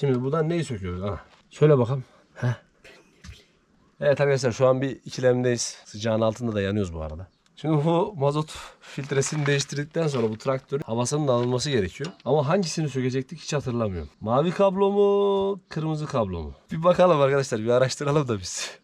Şimdi buradan neyi söküyoruz? Ana. Söyle bakalım. Heh. Evet arkadaşlar şu an bir ikilemdeyiz. Sıcağın altında da yanıyoruz bu arada. Şimdi bu mazot filtresini değiştirdikten sonra bu traktörün havasının alınması gerekiyor. Ama hangisini sökecektik hiç hatırlamıyorum. Mavi kablo mu, kırmızı kablo mu? Bir bakalım arkadaşlar, bir araştıralım da biz.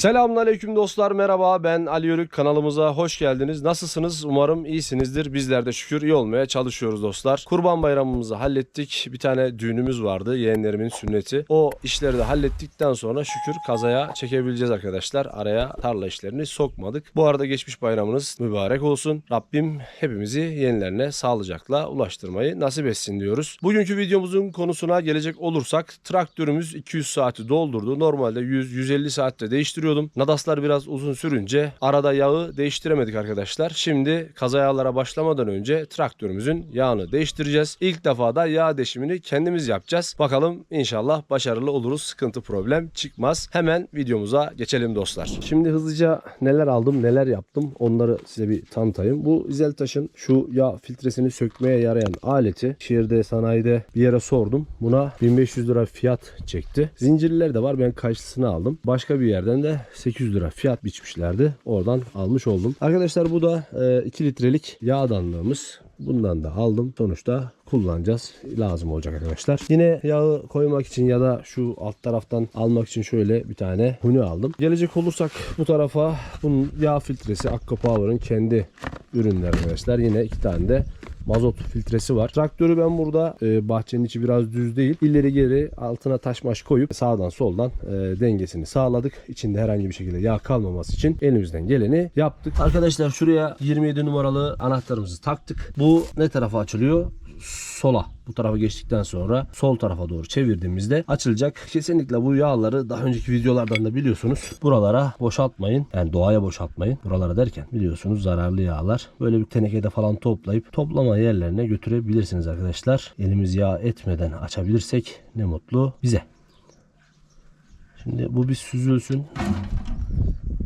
Selamünaleyküm dostlar merhaba ben Ali Yörük kanalımıza hoş geldiniz. Nasılsınız? Umarım iyisinizdir. Bizler de şükür iyi olmaya çalışıyoruz dostlar. Kurban bayramımızı hallettik. Bir tane düğünümüz vardı yeğenlerimin sünneti. O işleri de hallettikten sonra şükür kazaya çekebileceğiz arkadaşlar. Araya tarla işlerini sokmadık. Bu arada geçmiş bayramınız mübarek olsun. Rabbim hepimizi yenilerine sağlıcakla ulaştırmayı nasip etsin diyoruz. Bugünkü videomuzun konusuna gelecek olursak traktörümüz 200 saati doldurdu. Normalde 100-150 saatte değiştiriyordum. Nadaslar biraz uzun sürünce arada yağı değiştiremedik arkadaşlar. Şimdi kaza yağlara başlamadan önce traktörümüzün yağını değiştireceğiz. İlk defa da yağ değişimini kendimiz yapacağız. Bakalım inşallah başarılı oluruz. Sıkıntı problem çıkmaz. Hemen videomuza geçelim dostlar. Şimdi hızlıca neler aldım neler yaptım onları size bir tanıtayım. Bu İzeltaş'ın şu yağ filtresini sökmeye yarayan aleti şehirde sanayide bir yere sordum. Buna 1500 lira fiyat çekti. Zincirliler de var ben karşısını aldım. Başka bir yerden de 800 lira fiyat biçmişlerdi. Oradan almış oldum. Arkadaşlar bu da e, 2 litrelik yağdanlığımız. Bundan da aldım. Sonuçta kullanacağız. Lazım olacak arkadaşlar. Yine yağı koymak için ya da şu alt taraftan almak için şöyle bir tane huni aldım. Gelecek olursak bu tarafa bunun yağ filtresi Akko Power'ın kendi ürünleri arkadaşlar. Yine iki tane de mazot filtresi var. Traktörü ben burada e, bahçenin içi biraz düz değil. İleri geri altına taş maş koyup sağdan soldan e, dengesini sağladık. İçinde herhangi bir şekilde yağ kalmaması için elimizden geleni yaptık. Arkadaşlar şuraya 27 numaralı anahtarımızı taktık. Bu ne tarafa açılıyor? Sola bu tarafa geçtikten sonra sol tarafa doğru çevirdiğimizde açılacak. Kesinlikle bu yağları daha önceki videolardan da biliyorsunuz. Buralara boşaltmayın. Yani doğaya boşaltmayın. Buralara derken biliyorsunuz zararlı yağlar. Böyle bir tenekede falan toplayıp toplama yerlerine götürebilirsiniz arkadaşlar. Elimiz yağ etmeden açabilirsek ne mutlu bize. Şimdi bu bir süzülsün.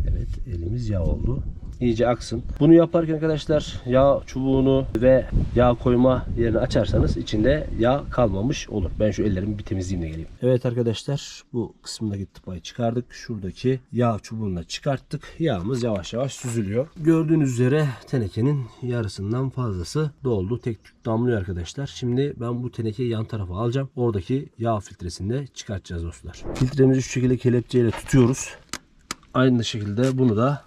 Evet elimiz yağ oldu iyice aksın. Bunu yaparken arkadaşlar yağ çubuğunu ve yağ koyma yerini açarsanız içinde yağ kalmamış olur. Ben şu ellerimi bir temizleyeyim de geleyim. Evet arkadaşlar bu kısımdaki tıpayı çıkardık. Şuradaki yağ çubuğunu da çıkarttık. Yağımız yavaş yavaş süzülüyor. Gördüğünüz üzere tenekenin yarısından fazlası doldu. Tek tük damlıyor arkadaşlar. Şimdi ben bu tenekeyi yan tarafa alacağım. Oradaki yağ filtresini de çıkartacağız dostlar. Filtremizi şu şekilde kelepçeyle tutuyoruz. Aynı şekilde bunu da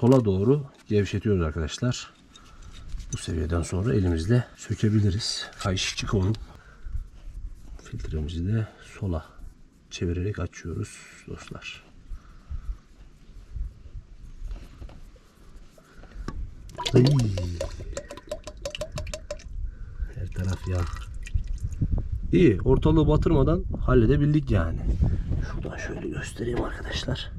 sola doğru gevşetiyoruz arkadaşlar. Bu seviyeden sonra elimizle sökebiliriz. Kayışçık onu. Filtremizi de sola çevirerek açıyoruz dostlar. Ay. Her taraf yağ. İyi ortalığı batırmadan halledebildik yani. Şuradan şöyle göstereyim arkadaşlar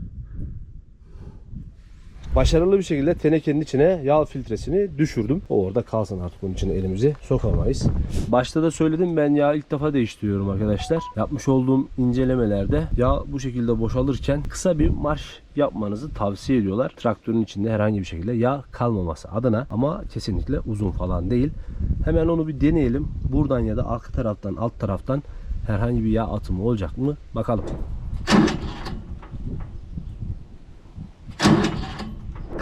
başarılı bir şekilde tenekenin içine yağ filtresini düşürdüm. O orada kalsın artık onun içine elimizi sokamayız. Başta da söyledim ben yağ ilk defa değiştiriyorum arkadaşlar. Yapmış olduğum incelemelerde yağ bu şekilde boşalırken kısa bir marş yapmanızı tavsiye ediyorlar. Traktörün içinde herhangi bir şekilde yağ kalmaması adına ama kesinlikle uzun falan değil. Hemen onu bir deneyelim. Buradan ya da arka taraftan alt taraftan herhangi bir yağ atımı olacak mı? Bakalım.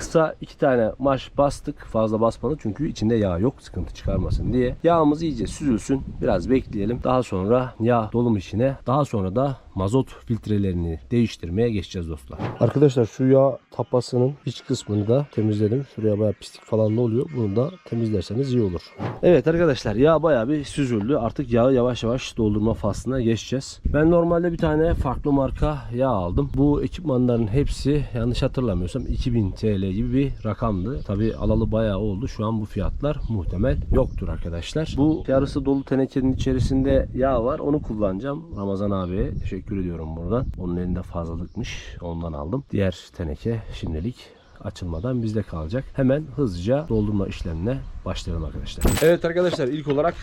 Kısa iki tane marş bastık. Fazla basmadık çünkü içinde yağ yok. Sıkıntı çıkarmasın diye. Yağımız iyice süzülsün. Biraz bekleyelim. Daha sonra yağ dolum işine. Daha sonra da mazot filtrelerini değiştirmeye geçeceğiz dostlar. Arkadaşlar şu yağ tapasının iç kısmını da temizledim. Şuraya bayağı pislik falan da oluyor. Bunu da temizlerseniz iyi olur. Evet arkadaşlar yağ bayağı bir süzüldü. Artık yağı yavaş yavaş doldurma faslına geçeceğiz. Ben normalde bir tane farklı marka yağ aldım. Bu ekipmanların hepsi yanlış hatırlamıyorsam 2000 TL gibi bir rakamdı. Tabi alalı bayağı oldu. Şu an bu fiyatlar muhtemel yoktur arkadaşlar. Bu yarısı dolu tenekenin içerisinde yağ var. Onu kullanacağım. Ramazan abiye teşekkür ediyorum buradan. Onun elinde fazlalıkmış. Ondan aldım. Diğer teneke şimdilik açılmadan bizde kalacak. Hemen hızlıca doldurma işlemine başlayalım arkadaşlar. Evet arkadaşlar ilk olarak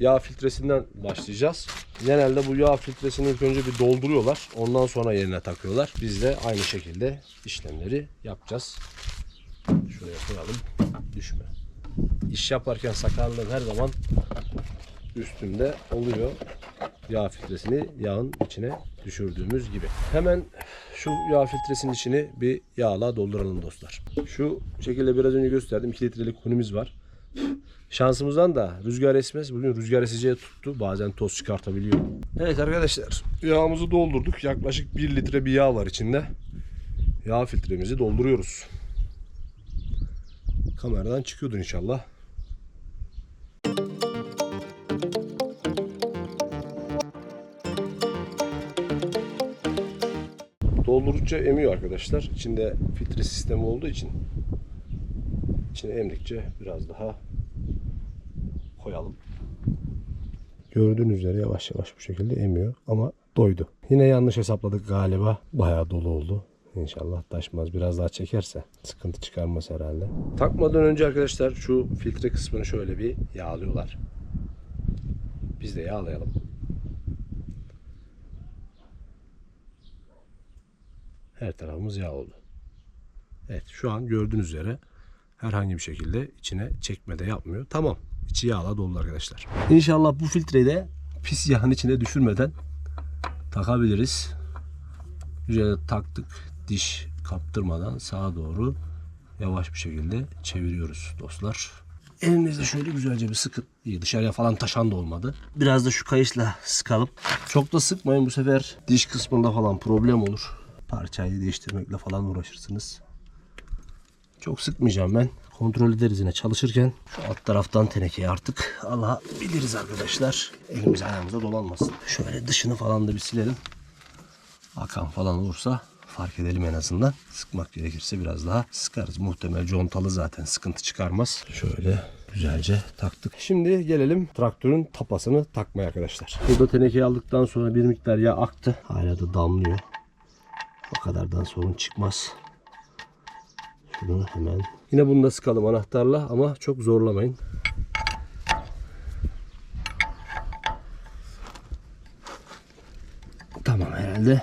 yağ filtresinden başlayacağız. Genelde bu yağ filtresini ilk önce bir dolduruyorlar. Ondan sonra yerine takıyorlar. Biz de aynı şekilde işlemleri yapacağız. Şuraya koyalım. Düşme. İş yaparken sakarlığım her zaman üstümde oluyor. Yağ filtresini yağın içine düşürdüğümüz gibi. Hemen şu yağ filtresinin içini bir yağla dolduralım dostlar. Şu şekilde biraz önce gösterdim. 2 litrelik hunimiz var. Şansımızdan da rüzgar esmez. Bugün rüzgar eseceği tuttu. Bazen toz çıkartabiliyor. Evet arkadaşlar yağımızı doldurduk. Yaklaşık 1 litre bir yağ var içinde. Yağ filtremizi dolduruyoruz. Kameradan çıkıyordur inşallah. Doldurdukça emiyor arkadaşlar. İçinde filtre sistemi olduğu için içine emdikçe biraz daha koyalım. Gördüğünüz üzere yavaş yavaş bu şekilde emiyor ama doydu. Yine yanlış hesapladık galiba. Bayağı dolu oldu. İnşallah taşmaz. Biraz daha çekerse sıkıntı çıkarmaz herhalde. Takmadan önce arkadaşlar şu filtre kısmını şöyle bir yağlıyorlar. Biz de yağlayalım. Her tarafımız yağ oldu. Evet şu an gördüğünüz üzere herhangi bir şekilde içine çekme de yapmıyor. Tamam. İçi yağla dolu arkadaşlar. İnşallah bu filtreyi de pis yağın içine düşürmeden takabiliriz. Güzel taktık. Diş kaptırmadan sağa doğru yavaş bir şekilde çeviriyoruz dostlar. Elinizle şöyle güzelce bir sıkın. İyi, dışarıya falan taşan da olmadı. Biraz da şu kayışla sıkalım. Çok da sıkmayın bu sefer diş kısmında falan problem olur. Parçayı değiştirmekle falan uğraşırsınız. Çok sıkmayacağım ben. Kontrol ederiz yine çalışırken. Şu alt taraftan tenekeyi artık alabiliriz arkadaşlar. Elimiz ayağımıza dolanmasın. Şöyle dışını falan da bir silelim. Akan falan olursa fark edelim en azından. Sıkmak gerekirse biraz daha sıkarız. Muhtemel contalı zaten sıkıntı çıkarmaz. Şöyle güzelce taktık. Şimdi gelelim traktörün tapasını takmaya arkadaşlar. Burada tenekeyi aldıktan sonra bir miktar yağ aktı. Hala da damlıyor. O kadardan sorun çıkmaz. Şunu hemen. Yine bunu da sıkalım anahtarla ama çok zorlamayın. Tamam herhalde.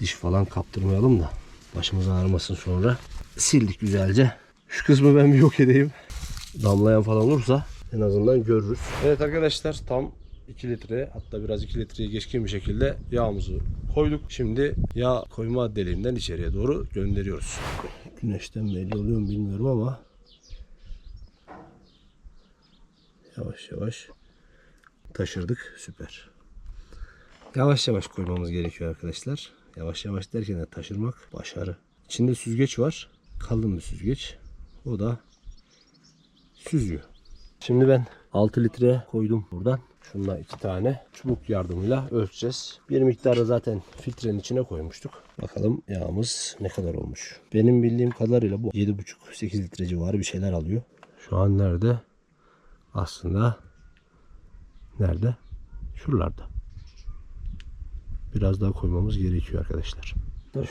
Diş falan kaptırmayalım da başımız ağrımasın sonra. Sildik güzelce. Şu kısmı ben bir yok edeyim. Damlayan falan olursa en azından görürüz. Evet arkadaşlar tam 2 litre hatta biraz 2 litreyi geçkin bir şekilde yağımızı koyduk. Şimdi yağ koyma deliğinden içeriye doğru gönderiyoruz. Güneşten belli oluyor mu bilmiyorum ama yavaş yavaş taşırdık. Süper. Yavaş yavaş koymamız gerekiyor arkadaşlar. Yavaş yavaş derken de taşırmak başarı. İçinde süzgeç var. Kalın bir süzgeç. O da süzüyor. Şimdi ben 6 litre koydum buradan. Şundan iki tane çubuk yardımıyla ölçeceğiz. Bir miktarı zaten filtrenin içine koymuştuk. Bakalım yağımız ne kadar olmuş. Benim bildiğim kadarıyla bu 7,5-8 litre civarı bir şeyler alıyor. Şu an nerede? Aslında nerede? Şuralarda. Biraz daha koymamız gerekiyor arkadaşlar.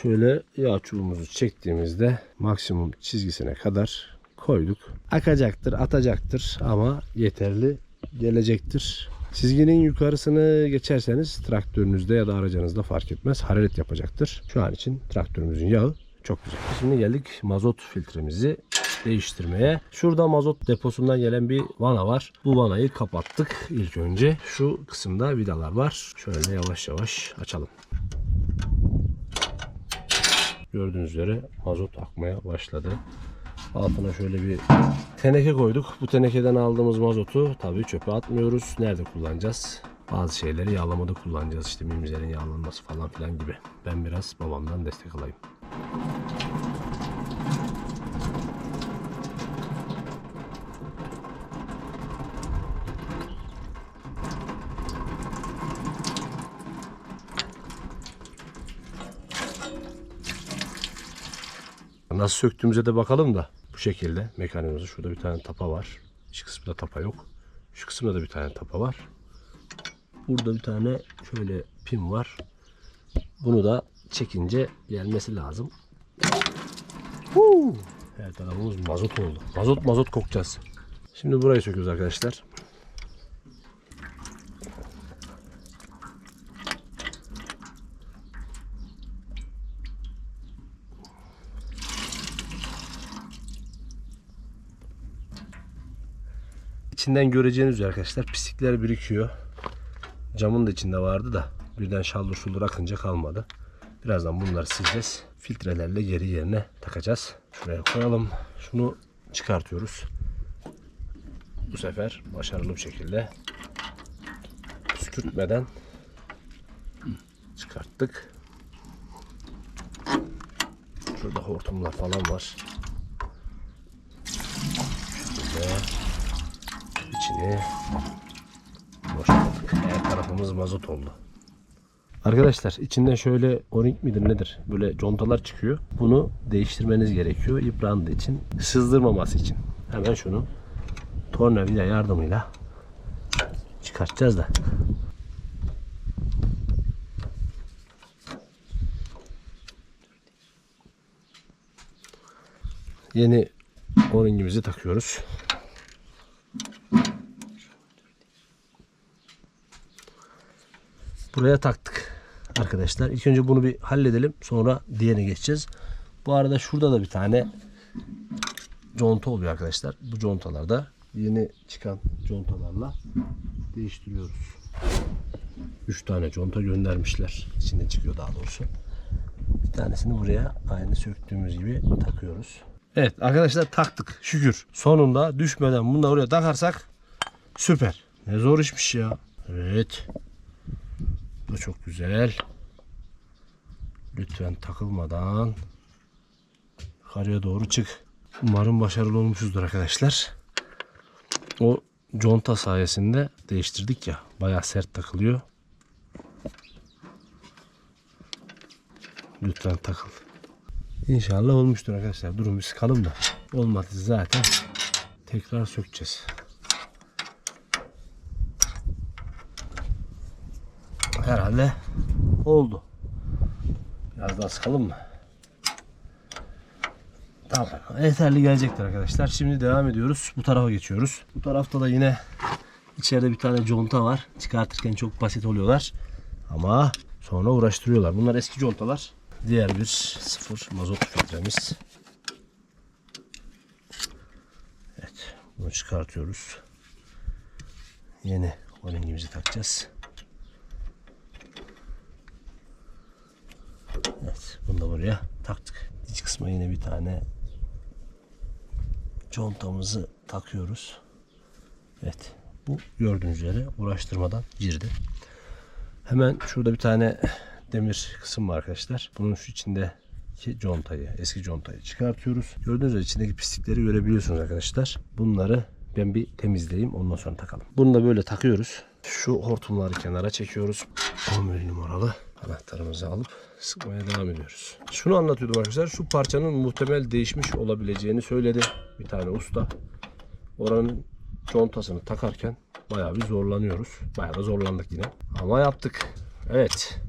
Şöyle yağ çubuğumuzu çektiğimizde maksimum çizgisine kadar koyduk. Akacaktır, atacaktır ama yeterli gelecektir. Çizginin yukarısını geçerseniz traktörünüzde ya da aracınızda fark etmez. Hararet yapacaktır. Şu an için traktörümüzün yağı çok güzel. Şimdi geldik mazot filtremizi değiştirmeye. Şurada mazot deposundan gelen bir vana var. Bu vanayı kapattık ilk önce. Şu kısımda vidalar var. Şöyle yavaş yavaş açalım. Gördüğünüz üzere mazot akmaya başladı. Altına şöyle bir teneke koyduk. Bu tenekeden aldığımız mazotu tabii çöpe atmıyoruz. Nerede kullanacağız? Bazı şeyleri yağlamada kullanacağız. İşte mimizlerin yağlanması falan filan gibi. Ben biraz babamdan destek alayım. Nasıl söktüğümüze de bakalım da şekilde mekanizması. Şurada bir tane tapa var. İç kısmında tapa yok. Şu kısımda da bir tane tapa var. Burada bir tane şöyle pin var. Bunu da çekince gelmesi lazım. Her tarafımız mazot oldu. Mazot mazot kokacağız. Şimdi burayı söküyoruz arkadaşlar. İçinden göreceğiniz üzere arkadaşlar pislikler birikiyor. Camın da içinde vardı da birden şaldır şuldur akınca kalmadı. Birazdan bunları sileceğiz. Filtrelerle geri yerine takacağız. Şuraya koyalım. Şunu çıkartıyoruz. Bu sefer başarılı bir şekilde püskürtmeden çıkarttık. Şurada hortumlar falan var. Şöyle içini boşalttık. Her tarafımız mazot oldu. Arkadaşlar içinden şöyle o-ring midir nedir? Böyle contalar çıkıyor. Bunu değiştirmeniz gerekiyor. Yıprandığı için, sızdırmaması için. Hemen şunu tornavida yardımıyla çıkartacağız da. Yeni o-ringimizi takıyoruz. Buraya taktık arkadaşlar. İlk önce bunu bir halledelim. Sonra diğerine geçeceğiz. Bu arada şurada da bir tane conta oluyor arkadaşlar. Bu contalarda yeni çıkan contalarla değiştiriyoruz. 3 tane conta göndermişler. İçinde çıkıyor daha doğrusu. Bir tanesini buraya aynı söktüğümüz gibi takıyoruz. Evet arkadaşlar taktık şükür. Sonunda düşmeden bunu da oraya takarsak süper. Ne zor işmiş ya. Evet. Bu çok güzel. Lütfen takılmadan yukarıya doğru çık. Umarım başarılı olmuşuzdur arkadaşlar. O conta sayesinde değiştirdik ya. Bayağı sert takılıyor. Lütfen takıl. İnşallah olmuştur arkadaşlar. Durun bir sıkalım da. Olmadı zaten. Tekrar sökeceğiz. Herhalde oldu. Biraz daha sıkalım mı? Tamam. Yeterli gelecektir arkadaşlar. Şimdi devam ediyoruz. Bu tarafa geçiyoruz. Bu tarafta da yine içeride bir tane conta var. Çıkartırken çok basit oluyorlar. Ama sonra uğraştırıyorlar. Bunlar eski contalar. Diğer bir sıfır mazot filtremiz. Evet. Bunu çıkartıyoruz. Yeni o-ringimizi takacağız. Evet, bunu da buraya taktık. İç kısma yine bir tane contamızı takıyoruz. Evet, bu gördüğünüz üzere uğraştırmadan girdi. Hemen şurada bir tane demir kısım var arkadaşlar. Bunun şu içindeki contayı, eski contayı çıkartıyoruz. Gördüğünüz üzere içindeki pislikleri görebiliyorsunuz arkadaşlar. Bunları ben bir temizleyeyim ondan sonra takalım. Bunu da böyle takıyoruz. Şu hortumları kenara çekiyoruz. 11 numaralı anahtarımızı alıp sıkmaya devam ediyoruz. Şunu anlatıyordum arkadaşlar. Şu parçanın muhtemel değişmiş olabileceğini söyledi bir tane usta. Oranın contasını takarken bayağı bir zorlanıyoruz. Bayağı da zorlandık yine. Ama yaptık. Evet.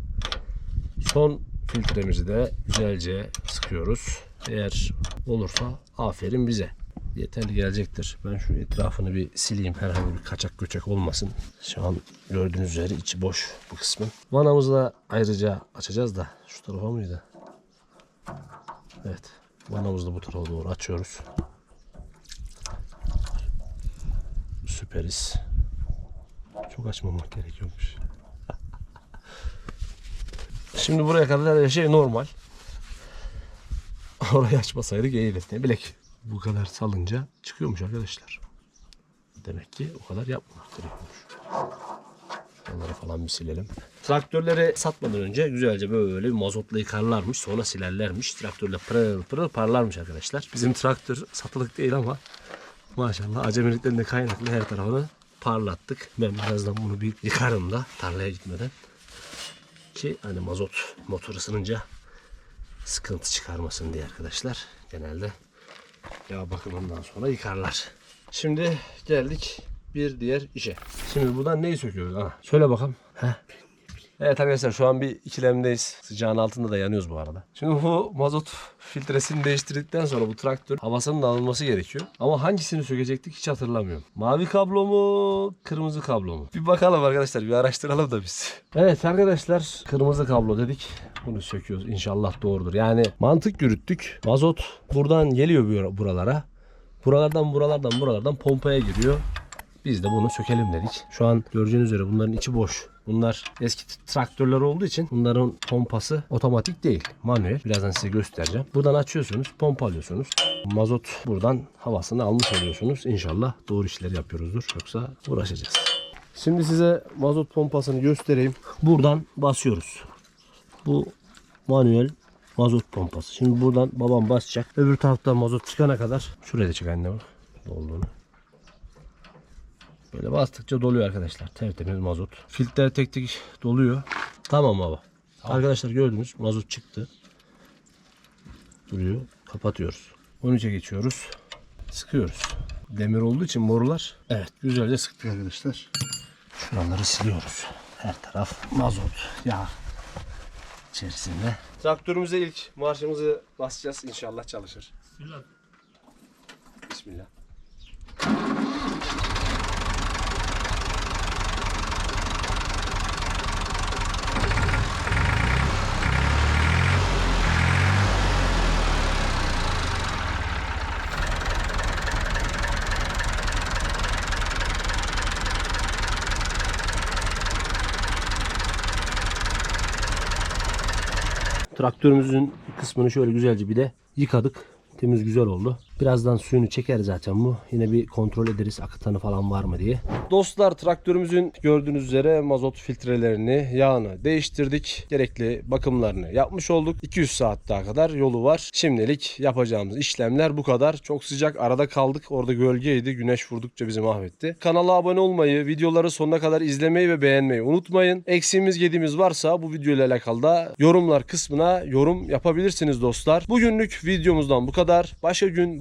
Son filtremizi de güzelce sıkıyoruz. Eğer olursa aferin bize. Yeterli gelecektir. Ben şu etrafını bir sileyim. Herhangi bir kaçak göçek olmasın. Şu an gördüğünüz üzere içi boş bu kısmın. Vanamızı da ayrıca açacağız da. Şu tarafa mıydı? Evet. Vanamızı da bu tarafa doğru açıyoruz. Süperiz. Çok açmamak gerekiyormuş. Şimdi buraya kadar her şey normal. Orayı açmasaydık iyiydi. Ne bilek bu kadar salınca çıkıyormuş arkadaşlar. Demek ki o kadar yapmamak gerekiyormuş. Onları falan bir silelim. Traktörleri satmadan önce güzelce böyle bir mazotla yıkarlarmış. Sonra silerlermiş. Traktörle pırıl pırıl parlarmış arkadaşlar. Bizim traktör satılık değil ama maşallah acemilikten de kaynaklı her tarafını parlattık. Ben birazdan bunu bir yıkarım da tarlaya gitmeden. Ki hani mazot motor ısınınca sıkıntı çıkarmasın diye arkadaşlar. Genelde yağ bakımından sonra yıkarlar. Şimdi geldik bir diğer işe. Şimdi buradan neyi söküyoruz? Ha, söyle bakalım. Heh. Evet arkadaşlar şu an bir ikilemdeyiz. Sıcağın altında da yanıyoruz bu arada. Şimdi bu mazot filtresini değiştirdikten sonra bu traktör havasının alınması gerekiyor. Ama hangisini sökecektik hiç hatırlamıyorum. Mavi kablo mu, kırmızı kablo mu? Bir bakalım arkadaşlar bir araştıralım da biz. Evet arkadaşlar kırmızı kablo dedik. Bunu söküyoruz. İnşallah doğrudur. Yani mantık yürüttük. Mazot buradan geliyor bur- buralara. Buralardan buralardan buralardan pompaya giriyor. Biz de bunu sökelim dedik. Şu an göreceğiniz üzere bunların içi boş. Bunlar eski traktörler olduğu için bunların pompası otomatik değil. Manuel. Birazdan size göstereceğim. Buradan açıyorsunuz. Pompa alıyorsunuz. Mazot buradan havasını almış oluyorsunuz. İnşallah doğru işleri yapıyoruzdur. Yoksa uğraşacağız. Şimdi size mazot pompasını göstereyim. Buradan basıyoruz. Bu manuel mazot pompası. Şimdi buradan babam basacak. Öbür taraftan mazot çıkana kadar şuraya da çık anne bak. Dolduğunu. Böyle bastıkça doluyor arkadaşlar. Tertemiz mazot. Filtre tek tek doluyor. Tamam baba. Arkadaşlar gördünüz mazot çıktı. Duruyor. Kapatıyoruz. 13'e geçiyoruz. Sıkıyoruz. Demir olduğu için borular evet güzelce sıktık arkadaşlar. Şuraları siliyoruz. Her taraf mazot, yağ içerisinde. Traktörümüze ilk marşımızı basacağız. İnşallah çalışır. Bismillah. Traktörümüzün kısmını şöyle güzelce bir de yıkadık. Temiz güzel oldu. Birazdan suyunu çeker zaten bu. Yine bir kontrol ederiz akıtanı falan var mı diye. Dostlar traktörümüzün gördüğünüz üzere mazot filtrelerini, yağını değiştirdik. Gerekli bakımlarını yapmış olduk. 200 saat daha kadar yolu var. Şimdilik yapacağımız işlemler bu kadar. Çok sıcak arada kaldık. Orada gölgeydi. Güneş vurdukça bizi mahvetti. Kanala abone olmayı, videoları sonuna kadar izlemeyi ve beğenmeyi unutmayın. Eksiğimiz gediğimiz varsa bu video ile alakalı da yorumlar kısmına yorum yapabilirsiniz dostlar. Bugünlük videomuzdan bu kadar. Başka gün